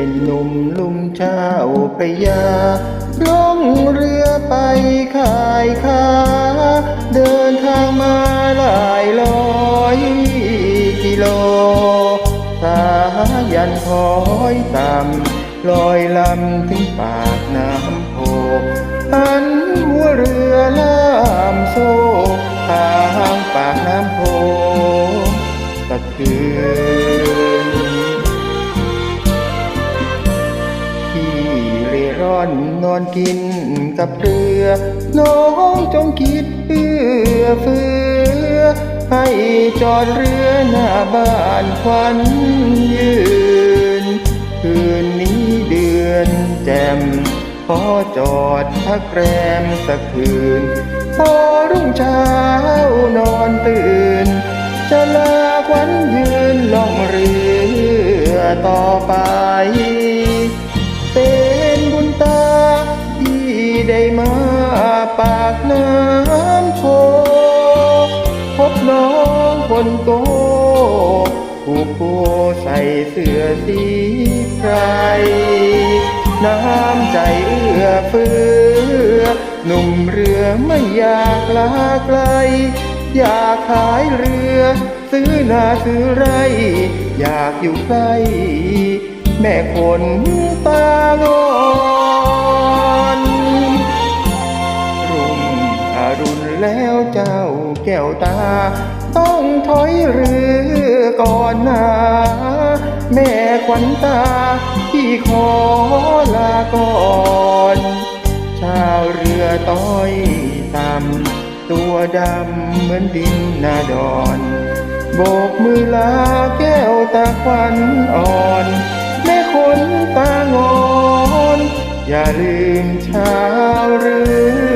เป็นหนุ่มลุ่มเจ้าพระยาล่องเรือไปขายค้า เดินทางมาหลายร้อยกิโล สายันคอยต่ำลอยลำถึงปากน้ำโพหันหัวเรือล่ามโซ่ทางปากน้ำโพตะคืน ร่อนนอนกินกับเรือ น้องจงคิดเอื้อเฟื้อ ให้จอดเรือหน้าบ้านควันยืน คืนนี้เดือนแจ่มขอจอดพักแรมสักคืน พอรุ่งเช้านอนตื่น จะลาควันยืนล่องเรือต่อ คนโกผู้โกใส่เสื้อสีไพรน้ำใจเอื้อเฟื้อหนุ่มเรือไม่อยากลาไกล อยากขายเรือ ซื้อนาซื้อไร อยากอยู่ใกล้แม่คนตางอนรุ่งอรุณแล้วเจ้าแก้วตา ถอยเรือก่อนนาแม่ขวัญตาที่ขอลาก่อนชาวเรือต้อยต่ำตัวดำเหมือนดินนาดอนโบกมือลาแก้วตาควันอ่อน แม่คนตางอน อย่าลืมชาวเรือ